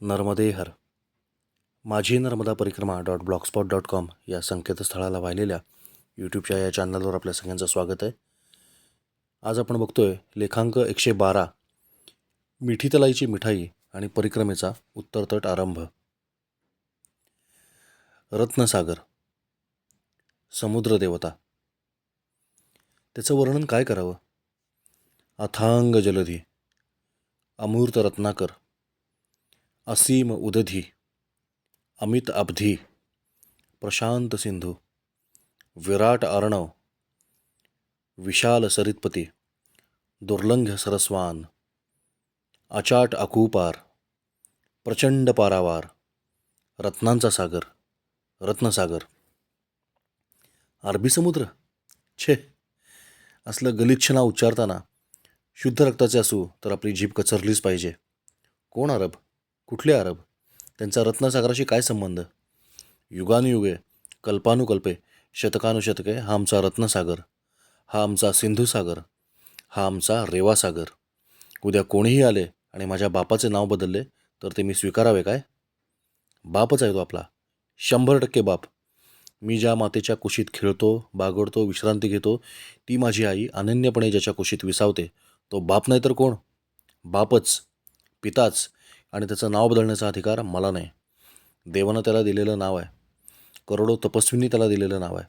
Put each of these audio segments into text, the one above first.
नर्मदे हर. माझी नर्मदा परिक्रमा dot Blogspot dot com या संकेतस्थळाला वाहिलेल्या यूट्यूबच्या या चॅनलवर आपल्या सगळ्यांचं स्वागत आहे. आज आपण बघतोय लेखांक एकशे बारा मिठी तलाईची मिठाई आणि परिक्रमेचा उत्तरतट आरंभ. रत्नसागर समुद्र देवता त्याचं वर्णन काय करावं? अथांग जलधी अमूर्त रत्नाकर असीम उदधी अमित अब्धी प्रशांत सिंधू विराट अर्णव विशाल सरितपती दुर्लंघ्य सरस्वान अचाट अकूपार प्रचंड पारावार रत्नांचा सागर रत्नसागर. अरबी समुद्र? छे. असलं गलिच्छ नाव उच्चारताना शुद्ध रक्ताचे असू तर आपली जीभ कचरलीच पाहिजे. कोण अरब? कुठले अरब? त्यांचा रत्नसागराशी काय संबंध? युगानुयुगे कल्पानुकल्पे शतकानुशतके हा आमचा रत्नसागर हा आमचा सिंधुसागर हा आमचा रेवासागर. उद्या कोणीही आले आणि माझ्या बापाचे नाव बदलले तर ते मी स्वीकारावे काय? बापच आहे तो आपला. शंभर टक्के बाप. मी ज्या मातेच्या कुशीत खेळतो बागडतो विश्रांती घेतो ती माझी आई अनन्यपणे ज्याच्या कुशीत विसावते तो बाप नाही तर कोण? बापच. पिताच. आणि त्याचं नाव बदलण्याचा अधिकार मला नाही. देवानं त्याला दिलेलं नाव आहे. करोडो तपस्वींनी त्याला दिलेलं नाव आहे.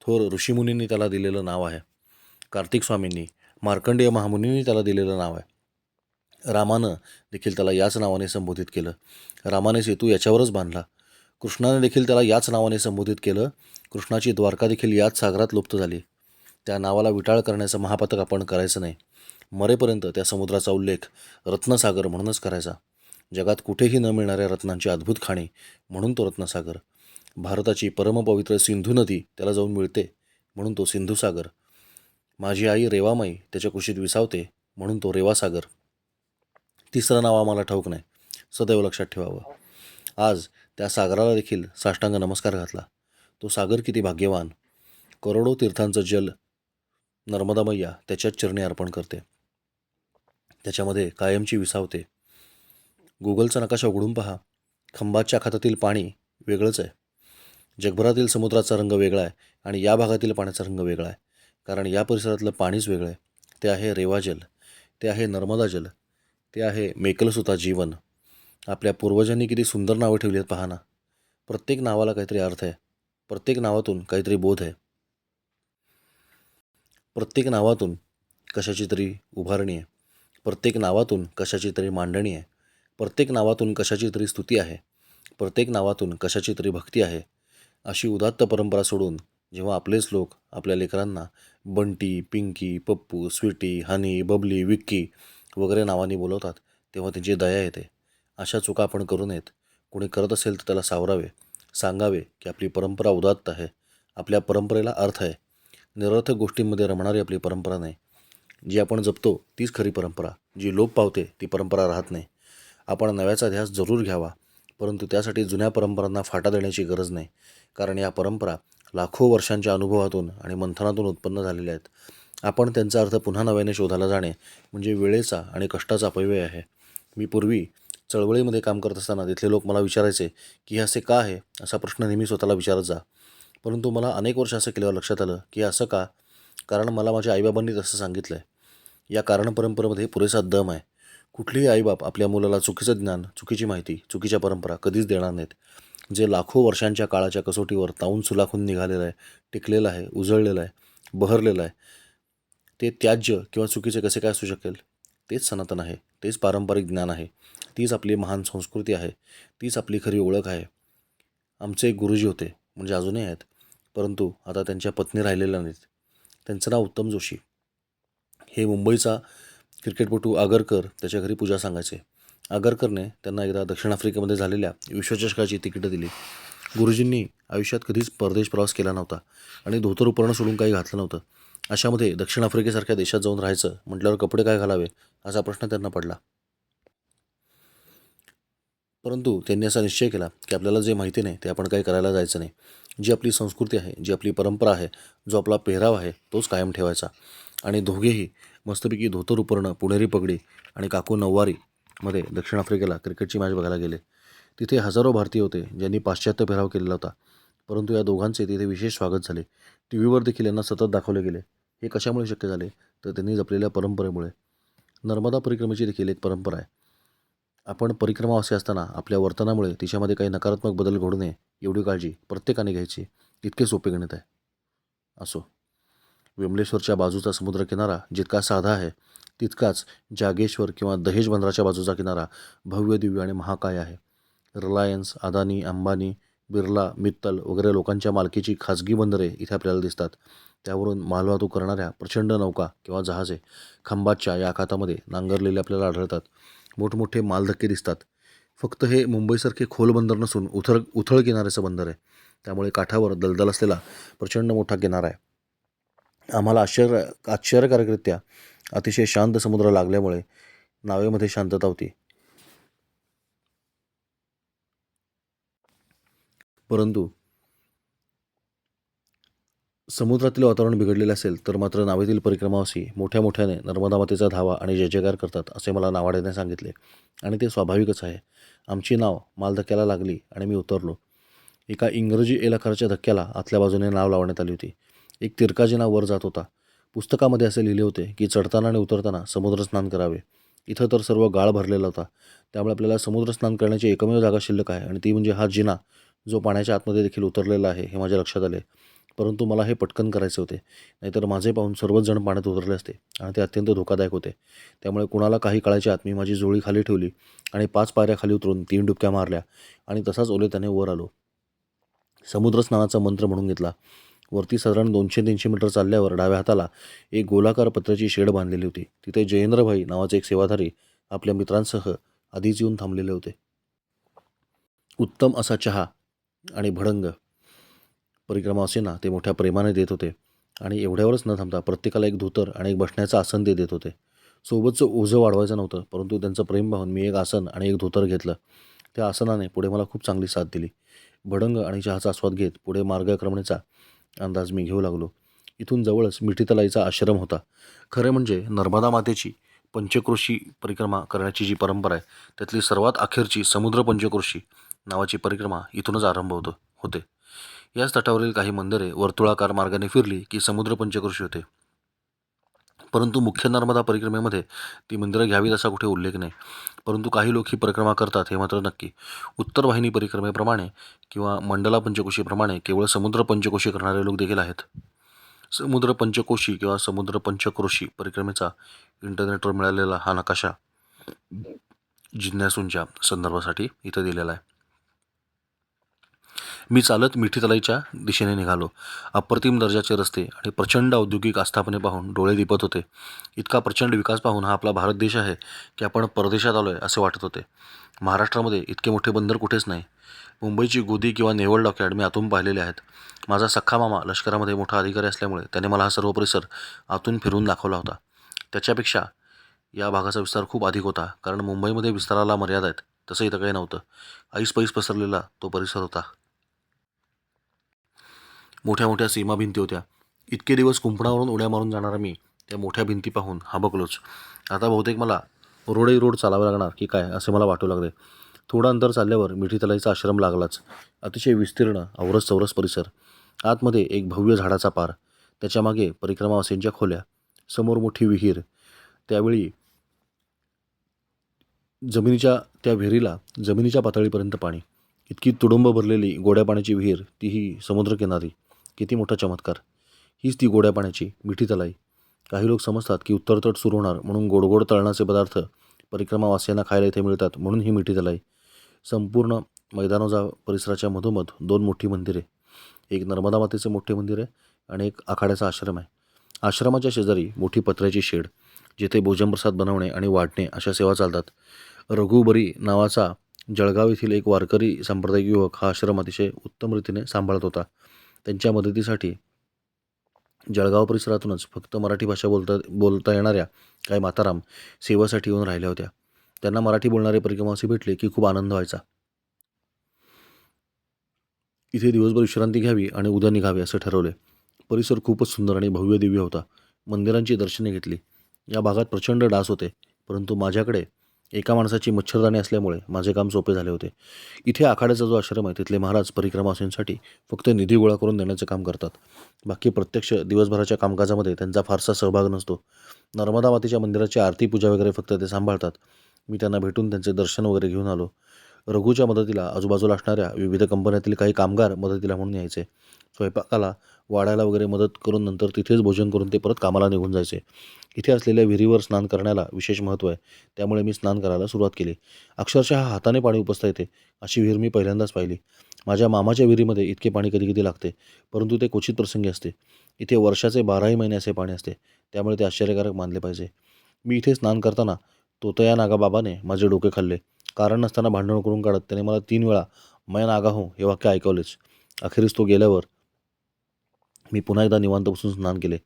थोर ऋषीमुनींनी त्याला दिलेलं नाव आहे. कार्तिक स्वामींनी मार्कंडेय महामुनींनी त्याला दिलेलं नाव आहे. रामानं देखील त्याला याच नावाने संबोधित केलं. रामाने सेतू याच्यावरच बांधला. कृष्णाने देखील त्याला याच नावाने संबोधित केलं. कृष्णाची द्वारका देखील याच सागरात लुप्त झाली. त्या नावाला विटाळ करण्याचं महापातक आपण करायचं नाही. मरेपर्यंत त्या समुद्राचा उल्लेख रत्नसागर म्हणूनच करायचा. जगात कुठेही न मिळणाऱ्या रत्नांची अद्भुत खाणी म्हणून तो रत्नसागर. भारताची परमपवित्र सिंधू नदी त्याला जाऊन मिळते म्हणून तो सिंधुसागर. माझी आई रेवामाई त्याच्या कुशीत विसावते म्हणून तो रेवासागर. तिसरं नाव आम्हाला ठाऊक नाही. सदैव लक्षात ठेवावं. आज त्या सागराला देखील साष्टांग नमस्कार घातला. तो सागर किती भाग्यवान. करोडो तीर्थांचं जल नर्मदा मैया त्याच्याच चरणी अर्पण करते. त्याच्यामध्ये कायमची विसावते. गुगलचा नकाशा उघडून पहा. खंबाच्या खातातील पाणी वेगळंच आहे. जगभरातील समुद्राचा रंग वेगळा आहे आणि या भागातील पाण्याचा रंग वेगळा आहे. कारण या परिसरातलं पाणीच वेगळं आहे. ते आहे रेवाजल ते आहे नर्मदा जल. ते आहे मेकलसुता जीवन. आपल्या पूर्वजांनी किती सुंदर नावं ठेवली आहेत पहा ना. प्रत्येक नावाला काहीतरी अर्थ आहे. प्रत्येक नावातून काहीतरी बोध आहे. प्रत्येक नावातून कशाची तरी उभारणी आहे. प्रत्येक नावातून कशाची तरी मांडणी आहे. प्रत्येक नावातून कशाची तरी स्तुती आहे प्रत्येक नावातून कशाची तरी भक्ती आहे अशी उदात्त परंपरा सोडून जेव्हा आपलेच लोक आपल्या लेकरांना बंटी पिंकी पप्पू स्वीटी हनी बबली विक्की वगैरे नावाने बोलवतात तेव्हा त्यांची दया येते. अशा चुका आपण करू नयेत. कोणी करत असेल तर त्याला सावरावे सांगावे की आपली परंपरा उदात्त आहे आपल्या परंपरेला अर्थ आहे. निरर्थक गोष्टींमध्ये रमणारी आपली परंपरा नाही. जी आपण जपतो तीच खरी परंपरा. जी लोप पावते ती परंपरा राहत नाही. आपण नव्याचा ध्यास जरूर घ्यावा. परंतु त्यासाठी जुन्या परंपरांना फाटा देण्याची गरज नाही. कारण या परंपरा लाखो वर्षांच्या अनुभवातून आणि मंथनातून उत्पन्न झालेल्या आहेत. आपण त्यांचा अर्थ पुन्हा नव्याने शोधायला जाणे म्हणजे वेळेचा आणि कष्टाचा अपव्यय आहे. मी पूर्वी चळवळीमध्ये काम करत असताना तिथले लोक मला विचारायचे की हे असे का आहे? असा प्रश्न नेहमी स्वतःला विचारत जा. परंतु मला अनेक वर्ष असं केल्यावर लक्षात आलं की असं का? कारण मला माझ्या आईबाबांनी तसं सांगितलं आहे या कारण परंपरेमध्ये पुरेसा दम आहे. कुठलीही आईबाप आपल्या मुलाला चुकीचं ज्ञान चुकीची माहिती चुकीच्या परंपरा कधीच देणार नाहीत. जे लाखो वर्षांच्या काळाच्या कसोटीवर ताऊन सुलाखून निघालेलं आहे टिकलेलं आहे उजळलेलं आहे बहरलेलं आहे ते त्याज्य किंवा चुकीचे कसे काय असू शकेल? तेच सनातन आहे तेच पारंपरिक ज्ञान आहे तीच आपली महान संस्कृती आहे तीच आपली खरी ओळख आहे. आमचे एक गुरुजी होते म्हणजे अजूनही आहेत परंतु आता त्यांच्या पत्नी राहिलेल्या नाहीत. त्यांचं नाव उत्तम जोशी. हे मुंबईचा क्रिकेटपटू आगरकर त्याच्या घरी पूजा सांगायचे. आगरकरने त्यांना एकदा दक्षिण आफ्रिकेमध्ये झालेल्या विश्वचषकाची तिकीटं दिली. गुरुजींनी आयुष्यात कधीच परदेश प्रवास केला नव्हता आणि धोतर उपरणं सोडून काही घातलं नव्हतं. अशामध्ये दक्षिण आफ्रिकेसारख्या देशात जाऊन राहायचं म्हटल्यावर कपडे काय घालावे असा प्रश्न त्यांना पडला. परंतु त्यांनी असा निश्चय केला की आपल्याला जे माहिती नाही ते आपण काही करायला जायचं नाही. जी आपली संस्कृती आहे जी आपली परंपरा आहे जो आपला पेहराव आहे तोच कायम ठेवायचा. आणि दोघेही मस्तपैकी धोतर उपरणं पुणेरी पगडी आणि काकू नऊवारीमध्ये दक्षिण आफ्रिकेला क्रिकेटची मॅच बघायला गेले. तिथे हजारो भारतीय होते ज्यांनी पाश्चात्य पेहराव केलेला होता. परंतु या दोघांचे तिथे विशेष स्वागत झाले. टी व्हीवर देखील यांना सतत दाखवले गेले. हे कशामुळे शक्य झाले? तर त्यांनी जपलेल्या परंपरेमुळे. नर्मदा परिक्रमेची देखील एक परंपरा आहे. आपण परिक्रमावासी असताना आपल्या वर्तनामुळे तिच्यामध्ये काही नकारात्मक बदल घडू नये एवढी काळजी प्रत्येकाने घ्यायची. इतके सोपे गणित आहे. असो. विमलेश्वरच्या बाजूचा समुद्रकिनारा जितका साधा आहे तितकाच जागेश्वर किंवा दहेज बंदराच्या बाजूचा किनारा भव्य दिव्य आणि महाकाय आहे. रिलायन्स अदानी अंबानी बिर्ला मित्तल वगैरे लोकांच्या मालकीची खाजगी बंदरे इथे आपल्याला दिसतात. त्यावरून मालवाहतूक करणाऱ्या प्रचंड नौका किंवा जहाजे खंबातच्या या आखातामध्ये नांगरलेले आपल्याला आढळतात. मोठमोठे मालधक्के दिसतात. फक्त हे मुंबईसारखे खोल बंदर नसून उथळ उथळ किनाऱ्याचं बंदर आहे. त्यामुळे काठावर दलदल असलेला प्रचंड मोठा किनारा आहे. आम्हाला आश्चर्य आश्चर्यकारकरित्या अतिशय शांत समुद्र लागल्यामुळे नावेमध्ये शांतता होती. परंतु समुद्रातील वातावरण बिघडलेले असेल तर मात्र नावेतील परिक्रमावासी मोठ्या मोठ्याने नर्मदा मातेचा धावा आणि जय जयकार करतात असे मला नावाड्याने सांगितले. आणि ते स्वाभाविकच आहे. आमची नाव मालधक्क्याला लागली आणि मी उतरलो. एका इंग्रजी एलाकारच्या धक्क्याला आतल्या बाजूने नाव लावण्यात आली होती. एक तिरकाजीना वर जात होता. पुस्तकामध्ये असे लिहिले होते की चढताना आणि उतरताना समुद्रस्नान करावे. इथं तर सर्व गाळ भरलेला होता. त्यामुळे आपल्याला समुद्रस्नान करण्याची एकमेव जागा शिल्लक आहे आणि ती म्हणजे हा जिना जो पाण्याच्या आतमध्ये देखील उतरलेला आहे हे माझ्या लक्षात आले. परंतु मला हे पटकन करायचे होते. नाहीतर माझे पाहून सर्वच जण पाण्यात उतरले असते आणि ते अत्यंत धोकादायक होते. त्यामुळे कुणाला काही काळाच्या आत मी माझी जोळी खाली ठेवली आणि पाच पायऱ्या खाली उतरून तीन डुबक्या मारल्या आणि तसाच ओले त्याने वर आलो. समुद्रस्नानाचा मंत्र म्हणून घेतला. वरती साधारण दोनशे तीनशे मीटर चालल्यावर डाव्या हाताला एक गोलाकार पत्र्याची शेड बांधलेली होती. तिथे जयेंद्रभाई नावाचे एक सेवाधारी आपल्या मित्रांसह आधीच येऊन थांबलेले होते. उत्तम असा चहा आणि भडंग. परिक्रमावासींना ते मोठ्या प्रेमाने देत होते आणि एवढ्यावरच न थांबता प्रत्येकाला एक धोतर आणि एक बसण्याचं आसन ते देत होते. सोबतचं ओझं वाढवायचं नव्हतं परंतु त्यांचं प्रेम पाहून मी एक आसन आणि एक धोतर घेतलं. त्या आसनाने पुढे मला खूप चांगली साथ दिली. भडंग आणि चहाचा आस्वाद घेत पुढे मार्गक्रमणेचा अंदाज मी घेऊ लागलो. इथून जवळच मिठीतलाईचा आश्रम होता. खरे म्हणजे नर्मदा मातेची पंचक्रोशी परिक्रमा करण्याची जी परंपरा आहे त्यातली सर्वात अखेरची समुद्र पंचक्रोशी नावाची परिक्रमा इथूनच आरंभ होतो होते. याच तटावरील काही मंदिरे वर्तुळाकार मार्गाने फिरली की समुद्र पंचक्रोशी होते. परंतु मुख्य नर्मदा परिक्रमेमध्ये ती मंदिरं घ्यावीत असा कुठे उल्लेख नाही. परंतु काही लोक ही परिक्रमा करतात हे मात्र नक्की. उत्तर वाहिनी परिक्रमेप्रमाणे किंवा मंडला पंचकोशीप्रमाणे केवळ समुद्र पंचकोशी करणारे लोक देखील आहेत. समुद्र पंचकोशी किंवा समुद्र पंचक्रोशी परिक्रमेचा इंटरनेटवर मिळालेला हा नकाशा जिज्ञासूंच्या संदर्भासाठी इथं दिलेला आहे. मी चालत मिठीतलाईच्या दिशेने निघालो. अप्रतिम दर्जाचे रस्ते आणि प्रचंड औद्योगिक आस्थापने पाहून डोळे दिपत होते. इतका प्रचंड विकास पाहून हा आपला भारत देश आहे की आपण परदेशात आलो आहे असे वाटत होते. महाराष्ट्रामध्ये इतके मोठे बंदर कुठेच नाही. मुंबईची गोदी किंवा नेवळ डॉकयार्ड मी आतून पाहिलेले आहेत. माझा सख्खा मामा लष्करामध्ये मोठा अधिकारी असल्यामुळे त्याने मला हा सर्व परिसर आतून फिरून दाखवला होता. त्याच्यापेक्षा या भागाचा विस्तार खूप अधिक होता कारण मुंबईमध्ये विस्ताराला मर्यादा आहेत तसं इथं काही नव्हतं. ऐस पैस पसरलेला तो परिसर होता. मोठ्या मोठ्या सीमा भिंती होत्या. इतके दिवस कुंपणावरून उड्या मारून जाणारा मी त्या मोठ्या भिंती पाहून हाबकलोच. आता बहुतेक मला रोडही रोड चालावं लागणार की काय असे मला वाटू लागले. थोडं अंतर चालल्यावर मिठी तलाईचा आश्रम लागलाच. अतिशय विस्तीर्ण अवरस चौरस परिसर. आतमध्ये एक भव्य झाडाचा पार. त्याच्यामागे परिक्रमावासींच्या खोल्या. समोर मोठी विहीर. त्यावेळी जमिनीच्या त्या विहिरीला जमिनीच्या पातळीपर्यंत पाणी. इतकी तुडुंब भरलेली गोड्या पाण्याची विहीर तीही समुद्रकिनारी. किती मोठा चमत्कार. हीच ती गोड्या पाण्याची मिठी तलाई. काही लोक समजतात की उत्तरतट सुरू होणार म्हणून गोडगोड तळणाचे पदार्थ परिक्रमावासियांना खायला इथे मिळतात म्हणून ही मिठी तलाई. संपूर्ण मैदानाचा परिसराच्या मधोमध दोन मोठी मंदिरे. एक नर्मदा मातेचे मोठे मंदिर आहे आणि एक आखाड्याचा आश्रम आहे. आश्रमाच्या शेजारी मोठी पत्र्याची शेड जिथे भोजनप्रसाद बनवणे आणि वाटणे अशा सेवा चालतात. रघुबरी नावाचा जळगाव येथील एक वारकरी सांप्रदायिक युवक हा आश्रम अतिशय उत्तम रीतीने सांभाळत होता. त्यांच्या मदतीसाठी जळगाव परिसरातूनच फक्त मराठी भाषा बोलता बोलता येणाऱ्या काही माताराम सेवेसाठी येऊन राहिल्या होत्या. त्यांना मराठी बोलणारे परिक्रमावासी भेटले की खूप आनंद व्हायचा. इथे दिवसभर विश्रांती घ्यावी आणि उद्या निघावे असे ठरवले. परिसर खूपच सुंदर आणि भव्य दिव्य होता. मंदिरांची दर्शने घेतली. या भागात प्रचंड डास होते परंतु माझ्याकडे एका माणसाची मच्छरदाणी असल्यामुळे माझे काम सोपे झाले होते. इथे आखाड्याचा जो आश्रम आहे तिथले महाराज परिक्रमासींसाठी फक्त निधी गोळा करून देण्याचे काम करतात. बाकी प्रत्यक्ष दिवसभराच्या कामकाजामध्ये त्यांचा फारसा सहभाग नसतो. नर्मदा मातेच्या मंदिराची आरती पूजा वगैरे फक्त ते सांभाळतात. मी त्यांना भेटून त्यांचे दर्शन वगैरे घेऊन आलो. रघूच्या मदतीला आजूबाजूला असणाऱ्या विविध कंपन्यातील काही कामगार मदतीला म्हणून यायचे. स्वयंपाकाला वाढायला वगैरे मदत करून नंतर तिथेच भोजन करून ते परत कामाला निघून जायचे. इथे असलेल्या विहिरीवर स्नान करण्याला विशेष महत्त्व आहे. त्यामुळे मी स्नान करायला सुरुवात केली. अक्षरशः हाताने पाणी उपसता येते. अशी विहीर मी पहिल्यांदाच पाहिली. माझ्या मामाच्या विहिरीमध्ये इतके पाणी कधी कधी लागते परंतु ते क्वचित प्रसंगी असते. इथे वर्षाचे बाराही महिने असे पाणी असते. त्यामुळे ते आश्चर्यकारक मानले पाहिजे. मी इथे स्नान करताना तोतया नागाबाबाने माझे डोके खाल्ले. कारण नसताना भांडण करून काढत त्याने मला तीन वेळा मैं नागा हो हे वाक्य ऐकवलेच अखेरीस तो गेल्यावर मी पुन्हा एकदा निवांत बसून स्नान केले.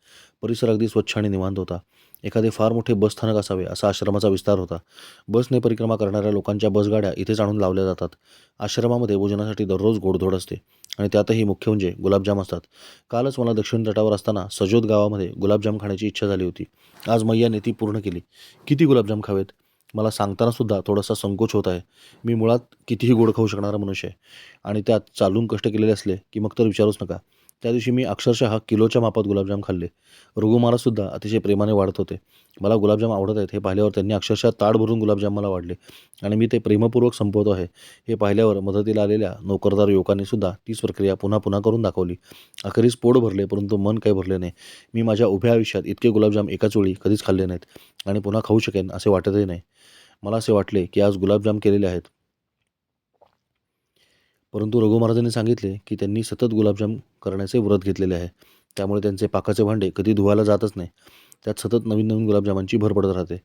परिसर अगदी स्वच्छ आणि निवांत होता. एखादे फार मोठे बस स्थानक असावे असा आश्रमाचा विस्तार होता. बसने परिक्रमा करणाऱ्या लोकांच्या बसगाड्या इथेच आणून लावल्या जातात. आश्रमामध्ये भोजनासाठी दररोज गोडधोड असते आणि त्यातही मुख्य म्हणजे गुलाबजाम असतात. कालच मला दक्षिण तटावर असताना सजोद गावामध्ये गुलाबजाम खाण्याची इच्छा झाली होती. आज मैयाने ती पूर्ण केली. किती गुलाबजाम खावेत? मला सांगताना सुद्धा थोडासा संकोच होत आहे. मी मुळात कितीही गोड खाऊ शकणारा मनुष्य आहे. आणि त्यात चालून कष्ट केलेले असले की मग तर विचारूच नका. त्या दिवशी मी अक्षरशः किलोच्या मापात गुलाबजाम खाल्ले. रघुमारासुद्धा अतिशय प्रेमाने वाढत होते. मला गुलाबजाम आवडत आहेत हे पाहिल्यावर त्यांनी अक्षरशः ताड भरून गुलाबजाम मला वाढले. आणि मी ते प्रेमपूर्वक संपवतो आहे. हे पाहिल्यावर मदतीला आलेल्या नोकरदार युवकांनीसुद्धा तीच प्रक्रिया पुन्हा पुन्हा करून दाखवली. अखेरीस पोट भरले परंतु मन काही भरले नाही. मी माझ्या उभ्या आयुष्यात इतके गुलाबजाम एकाच वेळी कधीच खाल्ले नाहीत. आणि पुन्हा खाऊ शकेन असे वाटतही नाही. मला असे वाटले की आज गुलाबजाम केलेले आहेत. परंतु रघु महाराजांनी सांगितले की त्यांनी सतत गुलाबजाम करण्याचे व्रत घेतलेले आहे. त्यामुळे त्यांचे पाकाचे भांडे कधी धुवायला जातच नाही. त्यात सतत नवीन नवीन गुलाबजामांची भर पडत राहते.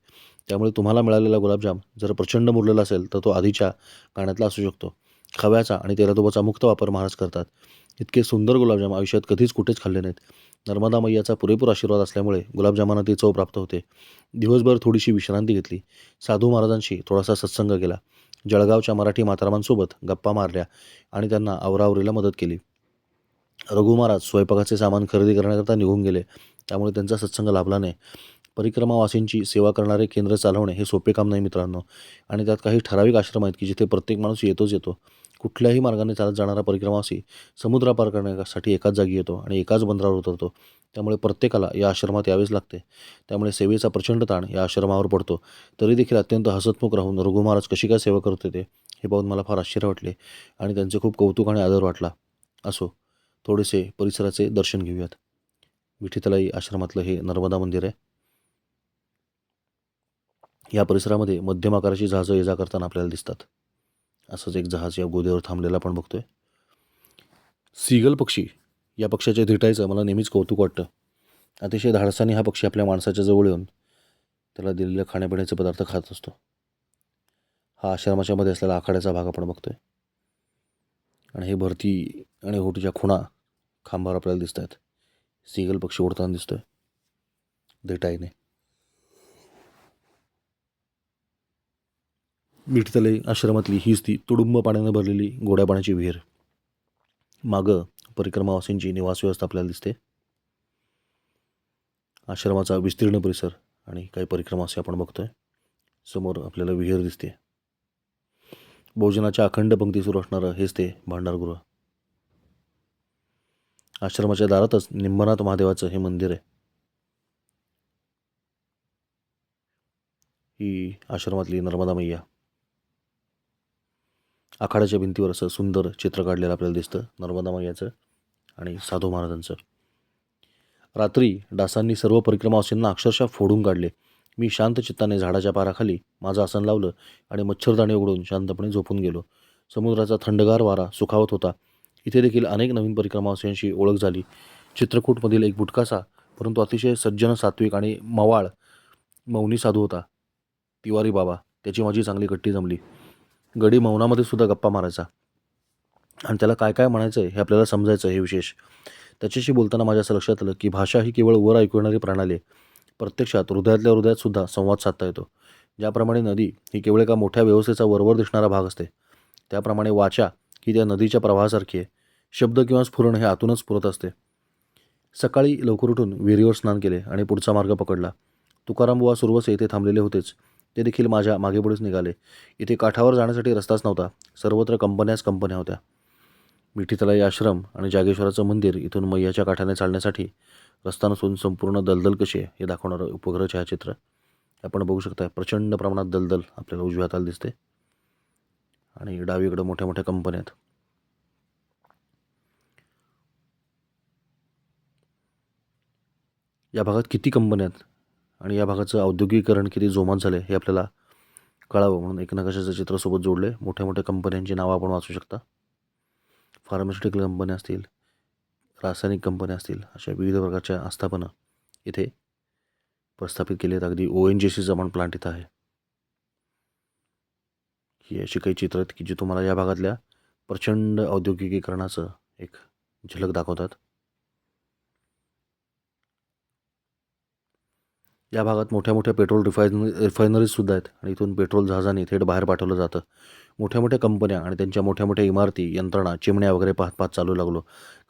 त्यामुळे तुम्हाला मिळालेला गुलाबजाम जर प्रचंड मुरलेला असेल तर तो आधीच्या गाण्यातला असू शकतो. खव्याचा आणि तेलातोबाचा मुक्त वापर महाराज करतात. इतके सुंदर गुलाबजाम आयुष्यात कधीच कुठेच खाल्ले नाहीत. नर्मदा मैयाचा पुरेपूर आशीर्वाद असल्यामुळे गुलाबजामांना ती चव प्राप्त होते. दिवसभर थोडीशी विश्रांती घेतली. साधू महाराजांशी थोडासा सत्संग केला. जळगावच्या मराठी मातारामांसोबत गप्पा मारल्या आणि त्यांना आवरावरीला मदत केली. रघु महाराज स्वयंपाकाचे सामान खरेदी करण्याकरता निघून गेले. त्यामुळे त्यांचा सत्संग लाभला नाही. परिक्रमावासींची सेवा करणारे केंद्र चालवणे हे सोपे काम नाही मित्रांनो. आणि त्यात काही ठराविक आश्रम आहेत की जिथे प्रत्येक माणूस येतोच येतो. कुठल्याही मार्गाने चालत जाणारा परिक्रमावासी समुद्र पार करण्यासाठी एकाच जागी येतो आणि एकाच बंदरावर उतरतो. त्यामुळे प्रत्येकाला या आश्रमात यावेच लागते. त्यामुळे सेवेचा प्रचंड ताण या आश्रमावर पडतो. तरी देखील अत्यंत हसतमुख राहून रघु महाराज कशी काय सेवा करत होते हे पाहून मला फार आश्चर्य वाटले आणि त्यांचे खूप कौतुक आणि आदर वाटला. असो थोडेसे परिसराचे दर्शन घेऊयात. विठीतलाई आश्रमातलं हे नर्मदा मंदिर आहे. या परिसरामध्ये मध्यम आकाराची जहाजं ये जा करताना आपल्याला दिसतात. असंच एक जहाज या गोदीवर थांबलेला आपण बघतोय. सीगल पक्षी या पक्षाच्या धिटायचं मला नेहमीच कौतुक वाटतं. अतिशय धाडसाने हा पक्षी आपल्या माणसाच्या जवळ येऊन त्याला दिलेले खाण्यापिण्याचे पदार्थ खात असतो. हा आश्रमाच्या मध्ये असलेला आखाड्याचा भाग आपण बघतोय. आणि हे भरती आणि होटीच्या खुणा खांबावर आपल्याला दिसत आहेत सीगल पक्षी उडताना दिसतोय. धिटाईने मिठतले आश्रमातली हीच ती तुडुंब पाण्यानं भरलेली गोड्या पाण्याची विहीर. मागं परिक्रमावासींची निवास व्यवस्था आपल्याला दिसते. आश्रमाचा विस्तीर्ण परिसर आणि काही परिक्रमावासी आपण बघतोय. समोर आपल्याला विहीर दिसते. भोजनाच्या अखंड पंक्ती सुरू असणारं हेच ते भांडारगृह. आश्रमाच्या दारातच निंबनाथ महादेवाचं हे मंदिर आहे. ही आश्रमातली नर्मदा मैया. आखाड्याच्या भिंतीवर असं सुंदर चित्र काढलेलं आपल्याला दिसतं. नर्मदा मैयाचं आणि साधू महाराजांचं. रात्री डासांनी सर्व परिक्रमावासींना अक्षरशः फोडून काढले. मी शांत चित्ताने झाडाच्या पाराखाली माझं आसन लावलं आणि मच्छरदाणी उघडून शांतपणे झोपून गेलो. समुद्राचा थंडगार वारा सुखावत होता. इथे देखील अनेक नवीन परिक्रमावासियांशी ओळख झाली. चित्रकूटमधील एक बुटकासा परंतु अतिशय सज्जन सात्विक आणि मवाळ मौनी साधू होता. तिवारी बाबा त्याची माझी चांगली गट्टी जमली. गडी मौनामध्ये सुद्धा गप्पा मारायचा. आणि त्याला काय काय म्हणायचं आहे हे आपल्याला समजायचं हे विशेष. त्याच्याशी बोलताना माझ्या असं लक्षात आलं की भाषा ही केवळ वर ऐकवणारी प्रणाली आहे. प्रत्यक्षात हृदयातल्या हृदयात सुद्धा संवाद साधता येतो. ज्याप्रमाणे नदी ही केवळ एका मोठ्या व्यवस्थेचा वरवर दिसणारा भाग असते. त्याप्रमाणे वाचा ही त्या नदीच्या प्रवाहासारखी आहे. शब्द किंवा स्फुरण हे आतूनच स्फुरत असते. सकाळी लवकर उठून विहिरीवर स्नान केले आणि पुढचा मार्ग पकडला. तुकाराम बुवा सुरवसे येथे थांबलेले होतेच. ते देखील माझ्या मागेपुढेच निघाले. इथे काठावर जाण्यासाठी रस्ताच नव्हता. सर्वत्र कंपन्याच कंपन्या होत्या. मिठीतलाई आश्रम आणि जागेश्वराचं मंदिर इथून मैयाच्या काठाने चालण्यासाठी रस्ता नसून संपूर्ण दलदल कशी आहे हे दाखवणारं उपग्रह छायाचित्र. आपण बघू शकता प्रचंड प्रमाणात दलदल आपल्याला उजव्या हाताला दिसते. आणि डावीकडं मोठ्या मोठ्या कंपन्या आहेत. या भागात किती कंपन्या आहेत? आणि या भागाचं औद्योगिकीकरण किती जोमात आहे हे आपल्याला कळावं म्हणून एक नकाशाचं चित्र सोबत जोडले मोठ्या मोठ्या कंपन्यांची नावं आपण वाचू शकता. फार्मास्युटिकल कंपन्या असतील रासायनिक कंपन्या असतील अशा विविध प्रकारच्या आस्थापनं इथे प्रस्थापित केली आहेत अगदी ओ एन जी सीचा पण प्लांट इथं आहे. ही अशी काही चित्र आहेत की जी तुम्हाला या भागातल्या प्रचंड औद्योगिकीकरणाचं एक झलक दाखवतात. या भागात मोठ्या मोठ्या पेट्रोल रिफायन रिफायनरीजसुद्धा आहेत आणि इथून पेट्रोल जहाजाने थेट बाहेर पाठवलं जातं. मोठ्या मोठ्या कंपन्या आणि त्यांच्या मोठ्या मोठ्या इमारती यंत्रणा चिमण्या वगैरे पाहत पाहत चालू लागलो.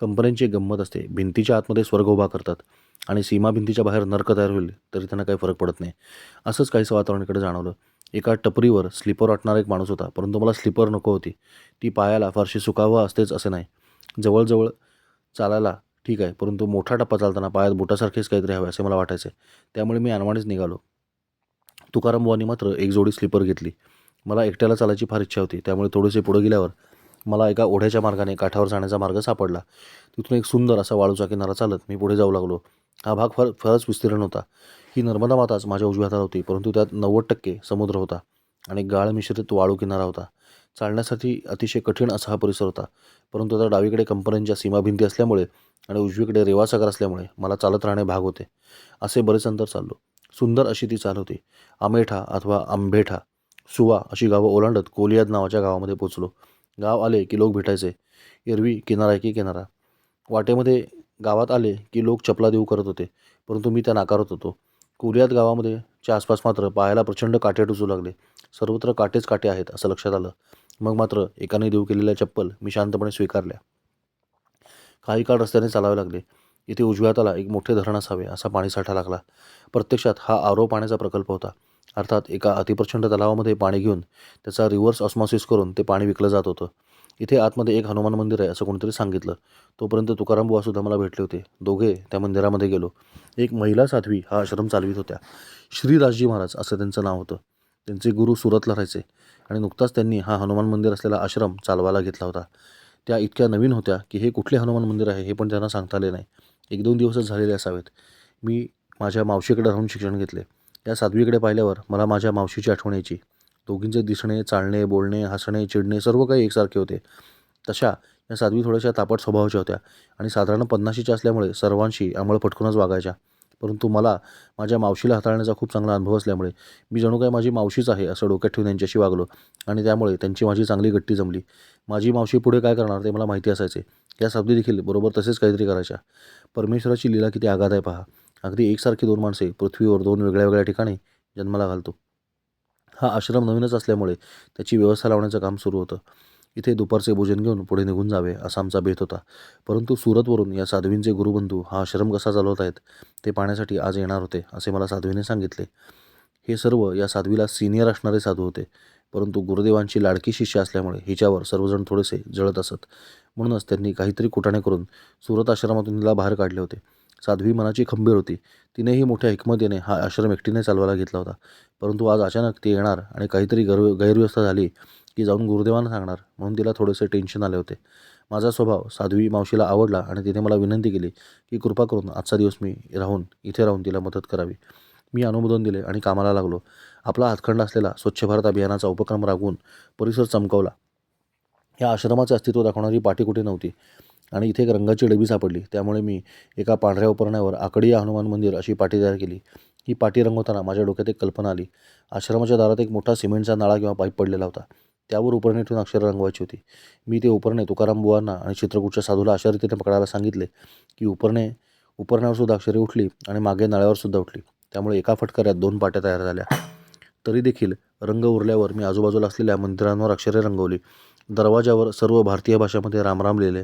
कंपन्यांची एक गंमत असते भिंतीच्या आतमध्ये स्वर्ग उभा करतात आणि सीमा भिंतीच्या बाहेर नर्क तयार होईल तरी त्यांना काही फरक पडत नाही. असंच काहीसं वातावरणाकडे जाणवलं. एका टपरीवर स्लीपर वाटणारा एक माणूस होता परंतु मला स्लीपर नको होती. ती पायाला फारशी सुकावं असतेच असे नाही. जवळजवळ चालायला ठीक आहे. परंतु मोठा टप्पा चालताना पायात बोटासारखेच काहीतरी हवे असे मला वाटायचे. त्यामुळे मी अनवाणीच निघालो. तुकाराम बुवांनी मात्र एक जोडी स्लीपर घेतली. मला एकट्याला चालायची फार इच्छा होती. त्यामुळे थोडेसे पुढे गेल्यावर मला एका ओढ्याच्या मार्गाने काठावर जाण्याचा मार्ग सापडला. तिथून एक सुंदर असा वाळूचा किनारा चालत मी पुढे जाऊ लागलो. हा भाग फार फारच विस्तीर्ण होता. ही नर्मदा माताच माझ्या उजव्या हाताला होती परंतु त्यात नव्वद टक्के समुद्र होता आणि गाळ मिश्रित वाळू किनारा होता. चालण्यासाठी अतिशय कठीण असा हा परिसर होता. परंतु आता डावीकडे कंपन्यांच्या सीमाभिंती असल्यामुळे आणि उजवीकडे रेवासागर असल्यामुळे मला चालत राहणे भाग होते. असे बरेच अंतर चाललो. सुंदर अशी ती चाल होती. आमेठा अथवा आंबेठा सुवा अशी गावं ओलांडत कोलियाद नावाच्या गावामध्ये पोचलो गाव आले की लोक भेटायचे. एरवी किनारा की किनारा. वाटेमध्ये गावात आले की लोक चपला देऊ करत होते. परंतु मी त्या नाकारत होतो. कोलियाद गावामध्ये च्या आसपास मात्र पायाला प्रचंड काटे टुचू लागले. सर्वत्र काटेच काटे आहेत असं लक्षात आलं. मग मात्र एकाने देऊ केलेल्या चप्पल मी शांतपणे स्वीकारल्या. काही काळ रस्त्याने चालावे लागले. इथे उजव्या हाताला एक मोठे धरण असावे असा पाणीसाठा लागला. प्रत्यक्षात हा आरो पाण्याचा प्रकल्प होता. अर्थात एका अतिप्रचंड तलावामध्ये पाणी घेऊन त्याचा रिव्हर्स ऑस्मॉसिस करून ते पाणी विकलं जात होतं. इथे आतमध्ये एक हनुमान मंदिर आहे असं कोणीतरी सांगितलं. तोपर्यंत तुकाराम बुवासुद्धा मला भेटले होते. दोघे त्या मंदिरामध्ये गेलो. एक महिला साध्वी हा आश्रम चालवित होत्या. श्रीराजजी महाराज असं त्यांचं नाव होतं. त्यांचे गुरु सुरतला राहायचे. आणि नुकताच त्यांनी हा हनुमान मंदिर असलेला आश्रम चालवायला घेतला होता. त्या इतक्या नवीन होत्या की हे कुठले हनुमान मंदिर आहे हे पण त्यांना सांगता आले नाही. एक दोन दिवसच झालेले असावेत. मी माझ्या मावशीकडे राहून शिक्षण घेतले. या साध्वीकडे पाहिल्यावर मला माझ्या मावशीची आठवण यायची. दोघींचे दिसणे चालणे बोलणे हसणे चिडणे सर्व काही एकसारखे होते. तशा या साध्वी थोड्याशा तापट स्वभावाच्या होत्या. आणि साधारण पन्नाशीच्या असल्यामुळे सर्वांशी आम्हाला पटकूनच वागायच्या. परंतु मला माझ्या मावशीला हाताळण्याचा खूप चांगला अनुभव असल्यामुळे मी जणू काय माझी मावशीच आहे असं डोक्यात ठेवून त्यांच्याशी वागलो. आणि त्यामुळे त्यांची माझी चांगली गट्टी जमली. माझी मावशी पुढे काय करणार ते मला माहिती असायचे. या साध्वी देखील बरोबर तसेच काहीतरी करायच्या. परमेश्वराची लीला किती आघात आहे पहा. अगदी एकसारखी दोन माणसे पृथ्वीवर दोन वेगळ्या वेगळ्या ठिकाणी जन्माला घालतो. हा आश्रम नवीनच असल्यामुळे त्याची व्यवस्था लावण्याचं काम सुरू होतं. इथे दुपारचे भोजन घेऊन पुढे निघून जावे असा आमचा बेत होता. परंतु सुरतवरून या साध्वींचे गुरुबंधू हा आश्रम कसा चालवत आहेत ते पाहण्यासाठी आज येणार होते असे मला साध्वीने सांगितले. हे सर्व या साध्वीला सिनियर असणारे साधू होते. परंतु गुरुदेवांची लाडकी शिष्य असल्यामुळे हिच्यावर सर्वजण थोडेसे जळत असत. म्हणूनच त्यांनी काहीतरी कुटाणे करून सुरत आश्रमातून हिला बाहेर काढले होते. साध्वी मनाची खंबीर होती. तिनेही मोठ्या हिकमतीने हा आश्रम एकटीने चालवायला घेतला होता. परंतु आज अचानक ती येणार आणि काहीतरी गर गैरव्यवस्था झाली की जाऊन गुरुदेवांना सांगणार म्हणून तिला थोडेसे टेन्शन आले होते. माझा स्वभाव साध्वी मावशीला आवडला आणि तिने मला विनंती केली की कृपा करून आजचा दिवस मी राहून इथे राहून तिला मदत करावी. मी अनुमोदन दिले आणि कामाला लागलो. आपला हातखंड असलेला स्वच्छ भारत अभियानाचा उपक्रम राबवून परिसर चमकवला. या आश्रमाचे अस्तित्व दाखवणारी पाठीकुटी कुठे नव्हती. आणि इथे एक रंगाची डबी सापडली. त्यामुळे मी एका पांढऱ्या उपरण्यावर आकडी हनुमान मंदिर अशी पाटी तयार केली. ही पाटी रंगवताना माझ्या डोक्यात एक कल्पना आली. आश्रमाच्या दारात एक मोठा सिमेंटचा नाळा किंवा पाईप पडलेला होता. त्यावर उपरणे ठेवून अक्षरं रंगवायची होती. मी ते उपरणे तुकाराम बुवांना आणि चित्रकूटच्या साधूला अशा रीतीने पकडायला सांगितले की उपरणे उपरण्यावर सुद्धा अक्षरे उठली आणि मागे नाळ्यावर सुद्धा उठली. त्यामुळे एका फटकऱ्यात दोन पाट्या तयार झाल्या. तरी देखील रंग उरल्यावर मी आजूबाजूला असलेल्या मंदिरांवर अक्षरे रंगवली. दरवाजावर सर्व भारतीय भाषामध्ये रामराम लिहिले.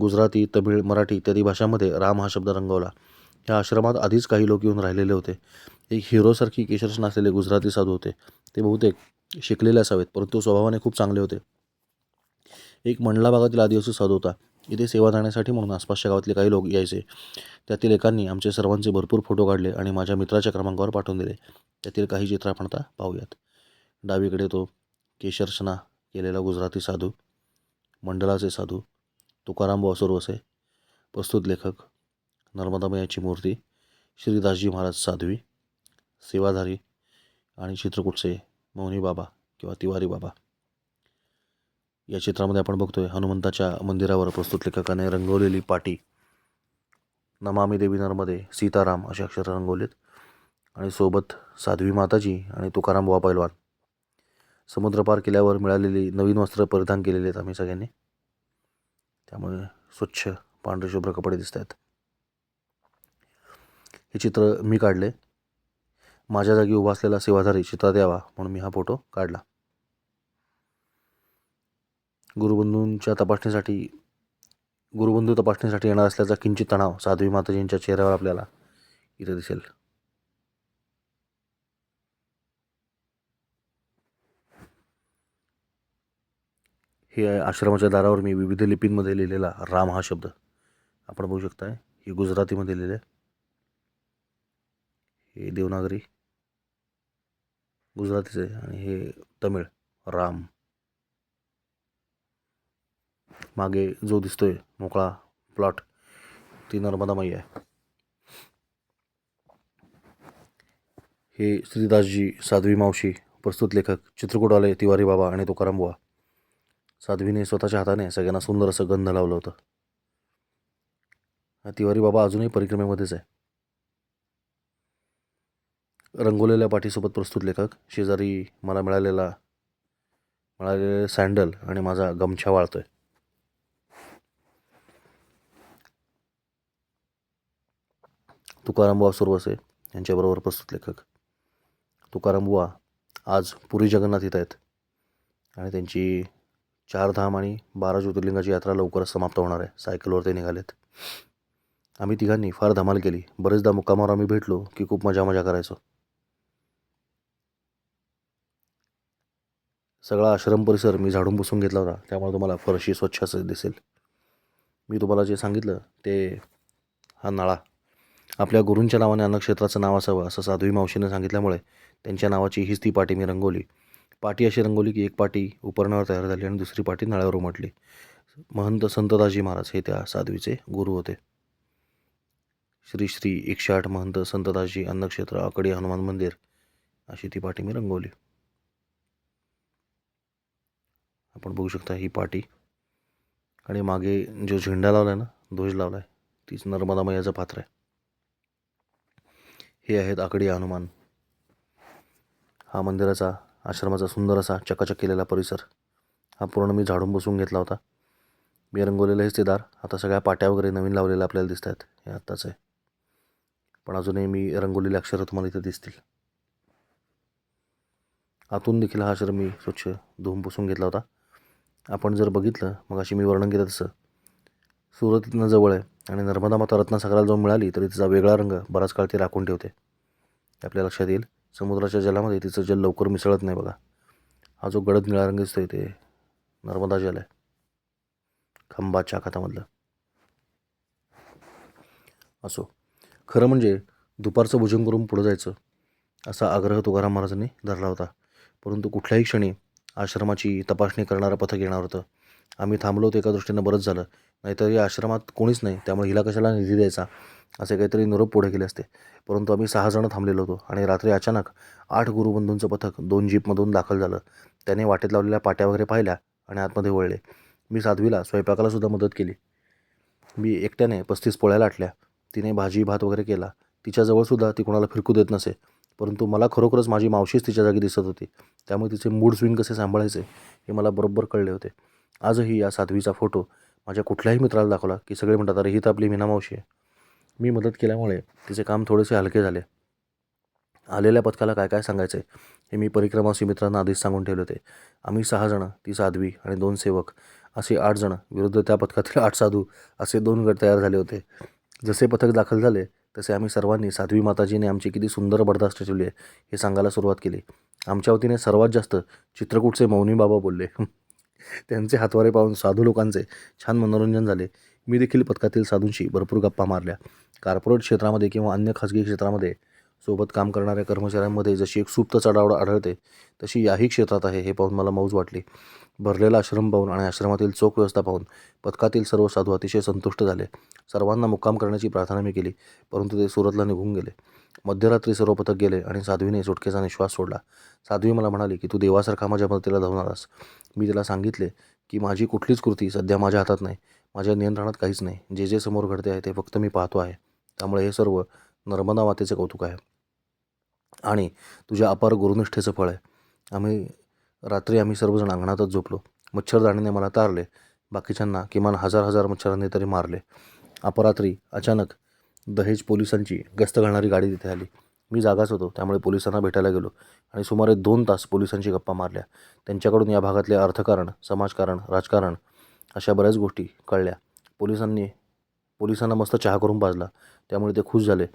गुजराती तमिळ मराठी इत्यादी भाषांमध्ये राम हा शब्द रंगवला. या आश्रमात आधीच काही लोक येऊन राहिलेले होते. एक हिरोसारखी केशरचना असलेले गुजराती साधू होते. ते बहुतेक शिकलेले असावेत परंतु स्वभावाने खूप चांगले होते. एक मंडला भागातील आदिवासी साधू होता. इथे सेवा देण्यासाठी म्हणून आसपासच्या गावातले काही लोक यायचे. त्यातील एकांनी आमचे सर्वांचे भरपूर फोटो काढले आणि माझ्या मित्राच्या क्रमांकावर पाठवून दिले. त्यातील काही चित्र आपण आता पाहूयात. डावीकडे तो केशरचना केलेला गुजराती साधू मंडलाचे साधू तुकाराम बॉसुरवसे प्रस्तुत लेखक नर्मदामयाची मूर्ती श्रीदासजी महाराज साध्वी सेवाधारी आणि चित्रकूटचे मौनी बाबा किंवा तिवारी बाबा. या चित्रामध्ये आपण बघतोय हनुमंताच्या मंदिरावर प्रस्तुत लेखकाने रंगवलेली पाटी. नमामी देवी नर्मदे सीताराम असे अक्षर रंगवलेत. आणि सोबत साध्वी माताजी आणि तुकाराम बाबा पैलवान. समुद्र पार केल्यावर मिळालेली नवीन वस्त्र परिधान केलेली आहेत आम्ही सगळ्यांनी. त्यामुळे स्वच्छ पांढरे शुभ्र कपडे दिसत आहेत. हे चित्र मी काढले. माझ्या जागी उभा असलेला सेवाधारी चित्रात द्यावा म्हणून मी हा फोटो काढला. गुरुबंधूंच्या तपासणीसाठी गुरुबंधू तपासणीसाठी येणार असल्याचा किंचित तणाव साध्वी माताजींच्या चेहऱ्यावर आपल्याला इथे दिसेल. हे आहे आश्रमाच्या दारावर मी विविध लिपींमध्ये लिहिलेला राम हा शब्द आपण बघू शकताय. हे गुजरातीमध्ये लिहिले हे देवनागरी गुजरातीचे आणि हे तमिळ राम. मागे जो दिसतोय मोकळा प्लॉट ती नर्मदा माई आहे. हे श्रीदासजी साध्वी मावशी प्रस्तुत लेखक चित्रकूटवाले तिवारी बाबा आणि तुकाराम बुवा. साध्वीने स्वतःच्या हाताने सगळ्यांना सुंदर असं गंध लावलं होतं. हा तिवारी बाबा अजूनही परिक्रमेमध्येच आहे. रंगवलेल्या पाठीसोबत प्रस्तुत लेखक शेजारी मला मिळालेला मिळालेले सँडल आणि माझा गमछा वाळतोय. तुकारामबुवा सुरवसे यांच्याबरोबर प्रस्तुत लेखक. तुकारामबुवा आज पुरी जगन्नाथ इथं आहेत. आणि त्यांची चारधाम आणि बारा ज्योतिर्लिंगाची यात्रा लवकरच समाप्त होणार आहे. सायकलवर ते निघालेत. आम्ही तिघांनी फार धमाल केली. बरेचदा मुक्कामावर आम्ही भेटलो की खूप मजा मजा करायचो. सगळा आश्रम परिसर मी झाडून पुसून घेतला होता. त्यामुळे तुम्हाला फरशी स्वच्छ असं दिसेल. मी तुम्हाला जे सांगितलं ते हा नळा. आपल्या गुरूंच्या नावाने अन्नक्षेत्राचं नाव असावं असं साध्वी मावशीने सांगितल्यामुळे त्यांच्या नावाची हीच ती पाटी मी रंगवली. पाटी अशी रंगवली की एक पाटी उपरणावर तयार झाली आणि दुसरी पाटी नळ्यावर उमटली. महंत संतदाजी महाराज हे त्या साध्वीचे गुरु होते. श्री श्री एकशे आठ महंत संतदाजी अन्नक्षेत्र आकडी हनुमान मंदिर अशी ती पाटी मी रंगवली. आपण बघू शकता ही पाटी. आणि मागे जो झेंडा लावला आहे ना ध्वज लावला आहे तीच नर्मदा मैयाचं पात्र आहे. हे आहेत आकडी हनुमान. हा मंदिराचा आश्रमाचा सुंदर असा चकाचक केलेला परिसर. हा पूर्ण मी झाडून बसून घेतला होता. मी रंगवलेलं हेच ते दार आता सगळ्या पाट्या वगैरे नवीन लावलेल्या आपल्याला दिसत आहेत हे आत्ताच आहे. पण अजूनही मी रंगवलेली अक्षरं तुम्हाला इथे दिसतील. आतून देखील हा आश्रम मी स्वच्छ धुवून पुसून घेतला होता. आपण जर बघितलं मग अशी मी वर्णन केलं तसं. सुरत इथनं जवळ आहे आणि नर्मदा माता रत्नासागराला जाऊन मिळाली तरी तिचा वेगळा रंग बराच काळ ती राखून ठेवते. ते आपल्या लक्षात येईल. समुद्राच्या जलामध्ये तिचं जल लवकर मिसळत नाही बघा. हा जो गडद निळा रंग दिसतोय ते नर्मदा जल आहे. खंबाच्या खातामधलं असो. खरं म्हणजे दुपारचं भोजन करून पुढं जायचं असा आग्रह तुकाराम महाराजांनी धरला होता. परंतु कुठल्याही क्षणी आश्रमाची तपासणी करणारं पथक येणार होतं. आम्ही थांबलो होतो एका दृष्टीनं बरंच झालं. नाहीतर या आश्रमात कोणीच नाही त्यामुळे हिला कशाला निधी द्यायचा? असे काहीतरी निरोप पुढे गेले असते. परंतु आम्ही सहा जणं थांबलेलो होतो आणि रात्री अचानक आठ गुरुबंधूंचं पथक दोन जीपमधून दाखल झालं. त्याने वाटेत लावलेल्या पाट्या वगैरे पाहिल्या आणि आतमध्ये वळले. मी साध्वीला स्वयंपाकाला सुद्धा मदत केली. मी एकट्याने पस्तीस पोळ्या लाटल्या. तिने भाजी भात वगैरे केला. तिच्याजवळसुद्धा ती कोणाला फिरकू देत नसे. परंतु मला खरोखरच माझी मावशीच तिच्या जागी दिसत होती. त्यामुळे तिचे मूड स्विंग कसे सांभाळायचे हे मला बरोबर कळले होते. आजही या साध्वीचा फोटो माझ्या कुठल्याही मित्राला दाखवला की सगळे म्हणतात अरे ही तर आपली मीनामावशी आहे. मी मदत केल्यामुळे तिचे काम थोडेसे हलके झाले. आलेल्या पथकाला काय काय सांगायचं आहे हे मी परिक्रमासी मित्रांना आधीच सांगून ठेवले होते. आम्ही सहा जणं ती साध्वी आणि दोन सेवक असे आठ जणं विरुद्ध त्या पथकातील आठ साधू असे दोन गट तयार झाले होते. जसे पथक दाखल झाले तसे आम्ही सर्वांनी साध्वी माताजीने आमची किती सुंदर बरदास्त ठेवली आहे हे सांगायला सुरुवात केली. आमच्या वतीने सर्वात जास्त चित्रकूटचे मौनी बाबा बोलले. त्यांचे हातवारे पाहून साधू लोकांचे छान मनोरंजन झाले. मी देखील पथकातील साधूंशी भरपूर गप्पा मारल्या. कॉर्पोरेट क्षेत्रामध्ये किंवा अन्य खाजगी क्षेत्रामध्ये सोबत काम करणाऱ्या कर्मचाऱ्यांमध्ये जशी एक सुप्त चढावड आढळते तशी याही क्षेत्रात आहे हे पाहून मला मौज वाटली. भरलेला आश्रम पाहून आणि आश्रमातील चोख व्यवस्था पाहून पथकातील सर्व साधू अतिशय संतुष्ट झाले. सर्वांना मुक्काम करण्याची प्रार्थना मी केली परंतु ते सुरतला निघून गेले. मध्यरात्री सर्व पथक गेले आणि साध्वीने सुटकेचा निश्वास सोडला. साध्वी मला म्हणाली की तू देवासारखा माझ्या मदतीला धावणारास मी तिला सांगितले की माझी कुठलीच कृती सध्या माझ्या हातात नाही. माझ्या नियंत्रणात काहीच नाही. जे जे समोर घडते आहे ते फक्त मी पाहतो आहे. त्यामुळे हे सर्व नर्मदा मातेचे कौतुक आहे. आणि तुझ्या अपार गुरुनिष्ठेचं फळ आहे. आम्ही रात्री आम्ही सर्वजण अंगणातच झोपलो. मच्छरदाणीने मला तारले. बाकीच्यांना किमान हजार हजार मच्छरांनी तरी मारले. अपरात्री अचानक दहेज पोलिसांची गस्त घालणारी गाडी तिथे आली. मी जागाच होतो त्यामुळे पोलिसांना भेटायला गेलो आणि सुमारे दोन तास पोलिसांची गप्पा मारल्या. त्यांच्याकडून या भागातले अर्थकारण समाजकारण राजकारण अशा बऱ्याच गोष्टी कळल्या. पोलिसांनी पोलिसांना मस्त चहा करून पाजला त्यामुळे ते खुश झाले.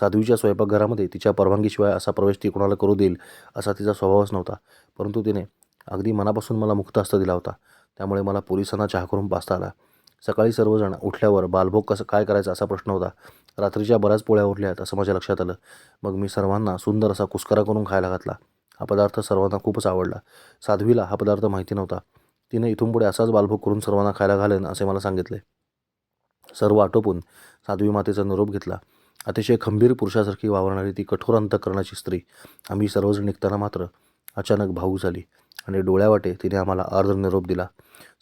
साध्वीच्या स्वयंपाकघरामध्ये तिच्या परवानगीशिवाय असा प्रवेश ती कोणाला करू देईल असा तिचा स्वभावच नव्हता. परंतु तिने अगदी मनापासून मला मुक्त हस्त दिला होता. त्यामुळे मला पोलिसांना चहा करून पाजता आला. सकाळी सर्वजण उठल्यावर बालभोग कसं काय करायचा असा प्रश्न होता. रात्रीच्या बऱ्याच पोळ्या उरल्यात असं माझ्या लक्षात आलं. मग मी सर्वांना सुंदर असा कुस्करा करून खायला घातला. हा पदार्थ सर्वांना खूपच आवडला. साध्वीला हा पदार्थ माहिती नव्हता. तिने इथून पुढे असाच बालभोग करून सर्वांना खायला घालेन असे मला सांगितले. सर्व आटोपून साध्वी मातेचा निरोप घेतला. अतिशय खंबीर पुरुषासारखी वावरणारी ती कठोर अंतकरणाची स्त्री. आम्ही सर्वजण निघताना मात्र अचानक भाऊ झाली आणि डोळ्यावाटे तिने आम्हाला आर्द्र निरोप दिला.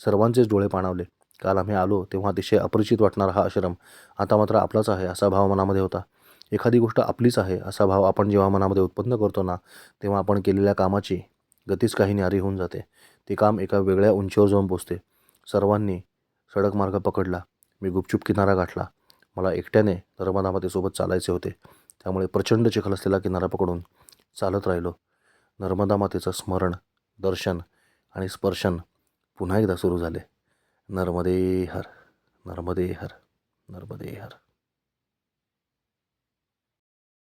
सर्वांचेच डोळे पाणावले. काल आम्ही आलो तेव्हा अतिशय अपरिचित वाटणारा हा आश्रम आता मात्र आपलाच आहे असा भाव मनामध्ये होता. एखादी गोष्ट आपलीच आहे असा भाव आपण जेव्हा मनामध्ये उत्पन्न करतो ना तेव्हा आपण केलेल्या कामाची गतीच काही न्यारी होऊन जाते. ते काम एका वेगळ्या उंचीवर जाऊन पोचते. सर्वांनी सडक मार्ग पकडला. मी गुपचूप किनारा गाठला. मला एकट्याने नर्मदामातेसोबत चालायचे होते. त्यामुळे प्रचंड चिखल असलेला किनारा पकडून चालत राहिलो. नर्मदा मातेचं स्मरण दर्शन आणि स्पर्शन पुन्हा एकदा सुरू झाले. नर्मदे हर नर्मदे हर नर्मदे हर